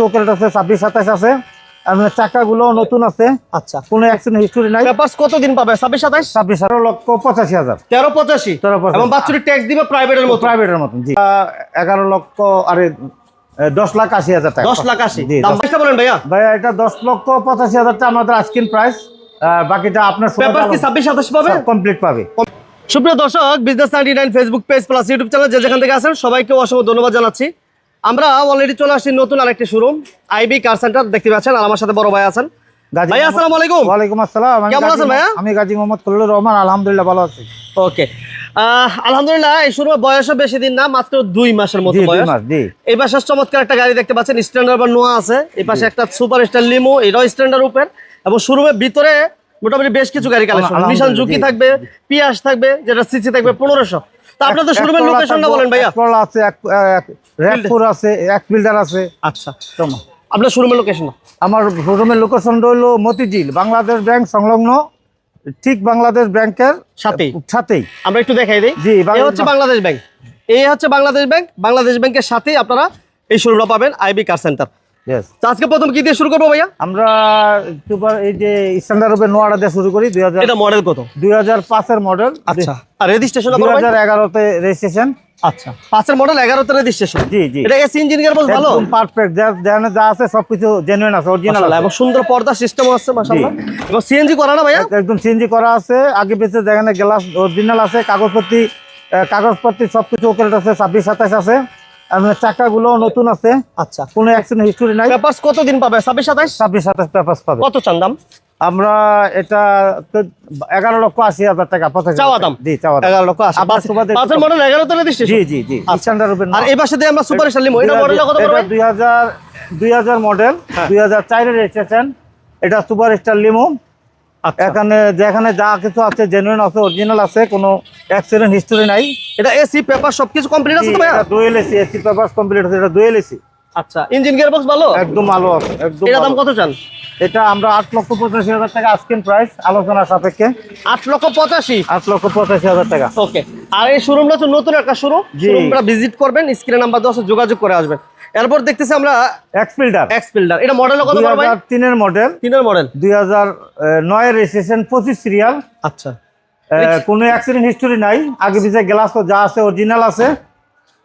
চৌকাট আছে ছাব্বিশ সাতাশ আছে। আপনার চাকাগুলো নতুন আছে। আচ্ছা। কোনো অ্যাক্সিডেন্ট হিস্টোরি নাই। পেপারস কতদিন পাবে? ছাব্বিশ সাতাশ? ছাব্বিশ আঠারো লক্ষ পঁচাশি হাজার। তেরো পঁচাশি? তেরো। এবং বাচ্চুরি ট্যাক্স দিবে প্রাইভেটের মতো প্রাইভেটের মতন জি। এগারো লক্ষ আরে দশ লাখ আশি হাজার টাকা। দশ লাখ আশি। বলেন ভাইয়া? ভাইয়া এটা দশ লক্ষ পঁচাশি হাজার টাকা আমাদের আজকিন প্রাইস বাকিটা আপনার পেপার কি ছাব্বিশ সাতাশ পাবে? কমপ্লিট পাবে। সুপ্রিয় দর্শক business ninety nine Facebook page plus YouTube channel যে যেখান থেকে আসেন সবাইকে অসংখ্য ধন্যবাদ জানাচ্ছি। আমরা অলরেডি চলে আসছি নতুন আরেকটি শোরুম আইবি কার সেন্টার দেখতে পাচ্ছেন আর আমার সাথে বড় ভাই আছেন। ভাই আসসালামু আলাইকুম। ওয়ালাইকুম আসসালাম কেমন আছেন ভাইয়া? আমি গাজী মোহাম্মদ খলিলুর রহমান আলহামদুলিল্লাহ ভালো আছি। ওকে আলহামদুলিল্লাহ এই শোরুমের বয়সও বেশি দিন না মাত্র দুই মাসের মতো বয়স। এই পাশে চমৎকার একটা গাড়ি দেখতে পাচ্ছেন স্ট্যান্ডার্ড বা নোয়া আছে। এই পাশে একটা সুপার স্টার লিমো এটাও স্ট্যান্ডার্ড উপর এবং শোরুমের ভিতরে মোটামুটি বেশ কিছু গাড়ি কালেকশন নিশান ঝুঁকি থাকবে পিয়াস থাকবে যেটা সিসি থাকবে পনেরোশো। আপনাদের শোরুমের এক লোকেশনটা বলেন ভাইয়া। আছে র্যাকপুর আছে এক ফিল্টার আছে। আচ্ছা আপনার শোরুমের লোকেশন আমার শোরুমের লোকেশন হলো মতিঝিল বাংলাদেশ ব্যাংক সংলগ্ন ঠিক বাংলাদেশ ব্যাংকের সাথেই। সাথেই। আমরা একটু দেখাই দিই। জি, এই হচ্ছে বাংলাদেশ ব্যাংক। এই হচ্ছে বাংলাদেশ ব্যাংক। বাংলাদেশ ব্যাংকের সাথেই আপনারা এই শোরুমটা পাবেন আইবি কার সেন্টার। আজকে প্রথম কি দিয়ে শুরু করব ভাইয়া? আমরা সুপার এই যে স্ট্যান্ডার্ড রূপে নোয়ারা দিয়ে শুরু করি দুই এটা মডেল কত? দুই হাজার পাঁচের মডেল আচ্ছা। আর রেজিস্ট্রেশন দুই হাজার এগারোতে রেজিস্ট্রেশন আচ্ছা। পাঁচের মডেল এগারোতে রেজিস্ট্রেশন জি জি। এটা এসি ইঞ্জিন গিয়ার ভালো? পারফেক্ট যেখানে যা আছে সবকিছু জেনুইন আছে অরিজিনাল এবং সুন্দর পর্দা সিস্টেম আছে মাশাআল্লাহ। এবং সিএনজি করা না ভাইয়া? একদম সিএনজি করা আছে। আগে পিছে যেখানে গ্লাস অরিজিনাল আছে কাগজপত্র কাগজপত্র সবকিছু ওকে আছে ছাব্বিশ সাতাশ আছে। আপনার চাকাগুলো নতুন আছে। আচ্ছা। কোনো অ্যাক্সিডেন্ট হিস্টোরি নাই। পেপারস কতদিন পাবে? ছাব্বিশ সাতাশ ছাব্বিশ সাতাশ পেপার পাবে। কত চান দাম? আমরা এটা এগারো লক্ষ আশি হাজার টাকা চাওয়া দাম? জি চাওয়া এগারো লক্ষ আশি। পাঁচের মডেল এগারোতে রেজিস্ট্রেশন জি জি জি স্ট্যান্ডার্ড রূপে আর এই পাশে আমরা সুপার স্টার লিমো এটা মডেলটা কত পড়বে দুই হাজার দুই হাজার মডেল হ্যাঁ। দুই হাজার চারের রেজিস্ট্রেশন এটা সুপার স্টার লিমো আচ্ছা এখানে যেখানে যা কিছু আছে জেনুইন আছে অরিজিনাল আছে কোনো অ্যাক্সিডেন্ট হিস্টোরি নাই। এটা এসি পেপার সবকিছু কমপ্লিট আছে তো ভাইয়া? Dual AC AC paper complete আছে এটা ডুয়েল এসি আচ্ছা ইঞ্জিন গিয়ার বক্স ভালো? একদম আছে একদম এটা দাম কত চান? এটা আমরা আট লক্ষ পঁচাশি হাজার টাকা আজকের প্রাইস আলোচনা সাপেক্ষে। আট লক্ষ পঁচাশি? আট লক্ষ পঁচাশি হাজার টাকা। ওকে আর এই শোরুমটা হচ্ছে নতুন একটা শোরুম শোরুমটা ভিজিট করবেন স্ক্রিনে নাম্বার দশ যোগাযোগ করে আসবেন। এরপর দেখতেছি আমরা এক্স ফিল্টার এক্স ফিল্ডার এটা মডেল কত বড় ভাই? হাজার তিনের মডেল তিনের মডেল দুই হাজার নয়ের রেজিস্ট্রেশন পঁচিশ সিরিয়াল আচ্ছা। কোনো অ্যাক্সিডেন্ট হিস্টোরি নাই। আগে পিছিয়ে গ্লাস তো যা আছে অরিজিনাল আছে।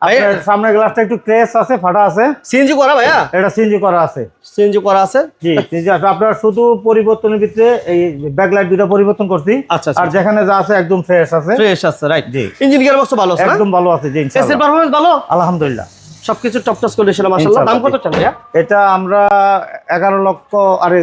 আপনার সামনের গ্লাসটা একটু ক্রেস আছে ফাটা আছে? সিএনজি করা ভাইয়া? এটা সিএনজি করা আছে। সিএনজি করা আছে? জি সিএনজি আছে। আপনার শুধু পরিবর্তনের ভিতরে এই ব্যাকলাইট দুটো পরিবর্তন করছি। আচ্ছা, আচ্ছা। আর যেখানে যা আছে একদম ফ্রেশ আছে। ফ্রেশ আছে রাইট জি। ইঞ্জিন গিয়ার বক্স ভালো আছে একদম ভালো আছে জি এসির পারফরম্যান্স ভালো? আলহামদুলিল্লাহ। সবকিছু টপ টাচ কন্ডিশন মাশাআল্লাহ। দাম কত ইনশাআল্লাহ, এটা আমরা এগারো লক্ষ আরে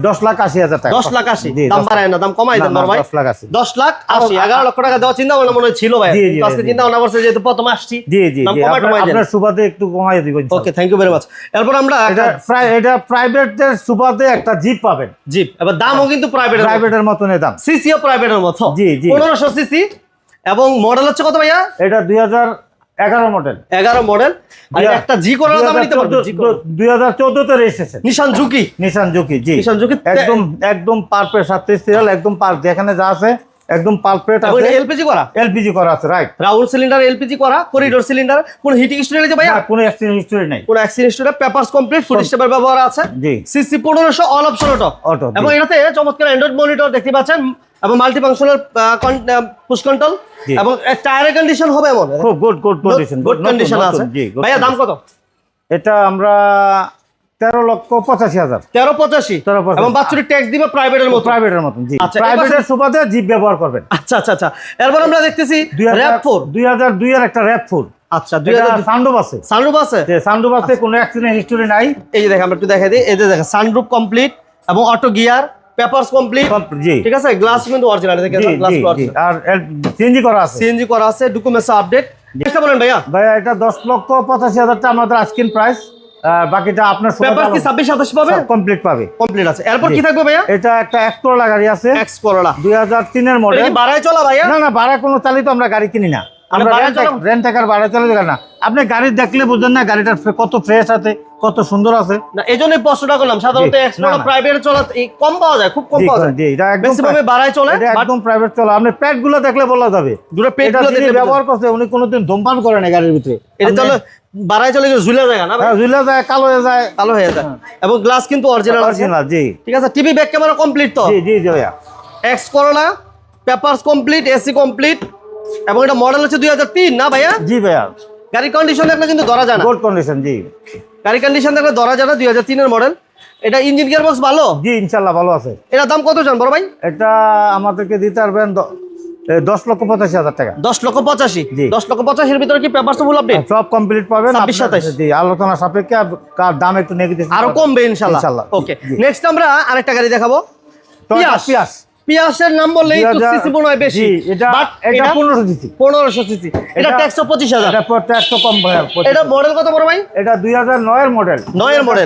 দশ লাখ আশি হাজার টাকা। দশ লাখ আশি? দাম বাড়ায় না দাম কমাই দেন ভাই। দশ লাখ আশি। দশ লাখ আশি এগারো লক্ষ টাকা দেওয়া চিন্তা ভাবনা মনে ছিল ভাই। আজকে চিন্তা ভাবনা করছে যেহেতু প্রথম আসছি জি জি আপনার- সুবাদে একটু কমাই দিব okay thank you very much এরপর আমরা এটা এটা প্রাইভেটের সুবাদে একটা জিপ পাবেন। জিপ এবার দামও কিন্তু প্রাইভেট প্রাইভেটের মতনের দাম। সিসিও প্রাইভেটের মতো। জি, জি। পনেরোশো সিসি এবং মডেল হচ্ছে কত ভাইয়া? এটা দুই হাজার এগারো মডেল এগারো মডেল আর একটা জি করার দাম নিতে পারবে জি দুই হাজার চোদ্দতে এসেছে। নিশান ঝুঁকি নিশান ঝুঁকি জি। নিশান ঝুঁকি একদম একদম পারফেক্ট সাতত্রিশ সিরিয়াল একদম পার যেখানে যা আছে একদম পারফেক্ট আছে। এলপিজি করা? এলপিজি করা আছে রাইট রাউন্ড সিলিন্ডার এলপিজি করা করিডোর সিলিন্ডার কোন হিটিং স্টোরেজ আছে ভাইয়া? কোনো অ্যাক্সিডেন্ট হিস্টোরি নাই। কোন অ্যাক্সিডেন্ট স্টোরে পেপারস কমপ্লিট ফুড স্টেপের ব্যবহার আছে। জি। সিসি পনেরোশো অল অপশন অটো অটো এবং এটাতে চমৎকার অ্যান্ড্রয়েড মনিটর দেখতে পাচ্ছেন এবং মাল্টি ফাংশনাল পুশ কন্ট্রোল। এবং টায়ারের কন্ডিশন হবে এমন? খুব good good condition good condition আছে। ভাইয়া দাম কত? এটা আমরা তেরো লক্ষ পঁচাশি হাজার। তেরো পঁচাশি? 13,85 এবং বাচ্চুরি ট্যাক্স দিবে প্রাইভেটের মতো? প্রাইভেটের মতন জি। আচ্ছা, প্রাইভেটের সুবাদে জিপ ব্যবহার করবেন। আচ্ছা আচ্ছা আচ্ছা। এরপর আমরা দেখতেছি র্যাপ ফোর দুই হাজার দুই এর একটা র্যাপ ফোর আচ্ছা দুই হাজার সানরুফ আছে। সানরুফ আছে? যে সানরুফ আছে কোনো অ্যাক্সিডেন্ট হিস্টোরি নাই। এই যে দেখেন আমরা একটু দেখাই দিই। এই যে দেখেন সানরুফ কমপ্লিট এবং অটো গিয়ার পেপারস কমপ্লিট জি। ঠিক আছে? গ্লাস কিন্তু অরিজিনাল দেখেন গ্লাস আর সিএনজি করা আছে। সিএনজি করা আছে ডকুমেন্টস আপডেট এটা বলেন ভাইয়া। ভাইয়া এটা দশ লক্ষ পঁচাশি হাজার টাকা আমাদের আজকিন প্রাইস বাকিটা আপনার পেপার কি ছাব্বিশ সাতাশ পাবে? কমপ্লিট পাবে। কমপ্লিট আছে। এরপর কি থাকবে ভাইয়া? এটা একটা একটোলা গাড়ি আছে। এক্স করোলা দুই হাজার এটা মডেল বাড়ায় চলা ভাইয়া? না না ভাড়া কোনো চালিত আমরা গাড়ি কিনি না। আমরা রেন্ট টাকার বাড়া চলে যাবে না। আপনি গাড়ি দেখলে বুঝছেন না গাড়িটার কত ফ্রেশ আছে কত সুন্দর আছে। না এই জন্যই প্রশ্নটা করলাম। সাধারণত। প্রাইভেট চলা কম পাওয়া যায় খুব কম পাওয়া যায়। এটা বাড়ায় চলে একদম প্রাইভেট চলো। আপনি দেখলে বলা যাবে। দুটো দেখলে ব্যবহার করছে উনি কোনোদিন ধূমপান করে না গাড়ির ভিতরে। এটা চলে বাড়ায় চলে গেলে ঝুলে যায় না হ্যাঁ, ঝুলে যায় কালো হয়ে যায়। কালো হয়ে যায়। এবং গ্লাস কিন্তু অরিজিনাল অরিজিনাল জি। ঠিক আছে টিভি ব্যাক ক্যামেরা কমপ্লিট তো? জি জি জি ভাইয়া। X Corona papers complete AC complete এবং এটা মডেল হচ্ছে দুই হাজার তিন না ভাইয়া? জি ভাইয়া। গাড়ির কন্ডিশন দেখলে কিন্তু ধরা যায় না। গুড কন্ডিশন জি। গাড়ির কন্ডিশন দেখলে ধরা যায় না দুই হাজার তিনের মডেল এটা ইঞ্জিন গিয়ার বক্স ভালো? জি ইনশাল্লাহ ভালো আছে। এটার দাম কত চান বড় ভাই? এটা আমাদেরকে দিতে পারবেন দশ লক্ষ পঁচাশি হাজার টাকা। দশ লক্ষ পঁচাশি? জি। দশ লক্ষ পঁচাশির ভিতরে কি পেপারস ফুল আপডেট সব কমপ্লিট পাবেন। ছাব্বিশ, সাতাশ। জি আলোচনা সাপেক্ষে কার দাম একটু নেগেটিভ আরও কমবে ইনশাল্লাহ, ওকে নেক্সট আমরা আরেকটা গাড়ি দেখাবো। পিয়াস পিয়াস পিয়াসের নাম বললে একটু সিসি মনে হয় বেশি। এটা এটা পনেরোশো সিসি। এটা কম এটা মডেল কত বড় ভাই? এটা মডেল।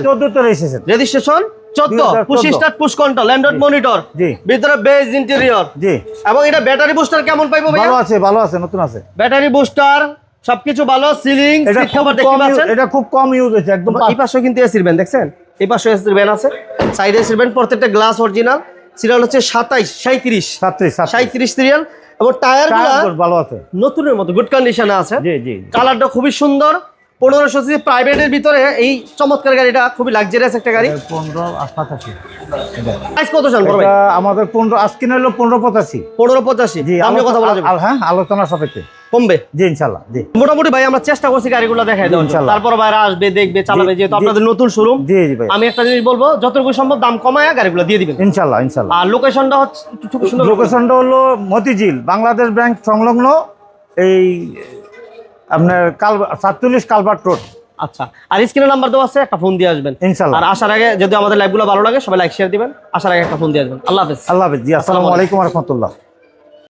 চোদ্দতে রেজিস্ট্রেশন রেজিস্ট্রেশন চোদ্দ। 2014 push start push control android monitor জি। ভিতরে বেজ ইন্টেরিয়র জি। এবং এটা ব্যাটারি বুস্টার কেমন পাইবো ভালো আছে ভালো আছে নতুন আছে। ব্যাটারি বুস্টার সবকিছু ভালো সিলিং এটা সিট কভার দেখতে পাচ্ছেন? এটা খুব কম ইউজ হয়েছে একদম এই পাশে কিন্তু এসির দেখছেন? এই পাশে এসির আছে। সাইডে এসির প্রত্যেকটা গ্লাস অরিজিনাল সিরিয়াল হচ্ছে সাতাইশ সাঁত্রিশ সাঁত্রিশ। সিরিয়াল। এবং টায়ার ভালো আছে। নতুনের মতো গুড কন্ডিশনে আছে। কালারটা খুবই সুন্দর। পনেরোশো সিসি প্রাইভেটের ভিতরে এই চমৎকার গাড়িটা খুবই লাক্সারিয়াস একটা গাড়ি। পনেরো প্রাইস কত চান ভাই? আমাদের পনেরো আজকে হলো পনেরো পঁচাশি। পনেরো পঁচাশি। জি কথা বলা যাবে। হ্যাঁ আলোচনা সাপেক্ষে। কমবে? জি ইনশাল্লাহ জি। মোটামুটি ভাই আমরা চেষ্টা করছি গাড়িগুলো দেখাই। ইনশাল্লাহ। তারপর বাইরে আসবে দেখবে চালাবে যেহেতু আপনাদের নতুন শোরুম জি জি ভাই। আমি একটা জিনিস বলব যতটুকু সম্ভব দাম কমায় গাড়িগুলো দিয়ে দিবেন। ইনশাল্লাহ ইনশাল্লাহ। আর লোকেশনটা হচ্ছে একটু খুব সুন্দর লোকেশনটা হলো মতিঝিল বাংলাদেশ ব্যাংক সংলগ্ন এই আপনার কাল সাতচল্লিশ কালভার্ট রোড। আচ্ছা আর স্ক্রিনের নাম্বার দেওয়া আছে একটা ফোন দিয়ে আসবেন। ইনশাল্লাহ। আর আসার আগে যদি আমাদের লাইভগুলো ভালো লাগে সবাই লাইক শেয়ার দিবেন। আসার আগে একটা ফোন দিয়ে আসবেন। আল্লাহ হাফেজ। আল্লাহ হাফিজ। জি আসসালামু আলাইকুম। রহমতুল্লাহ।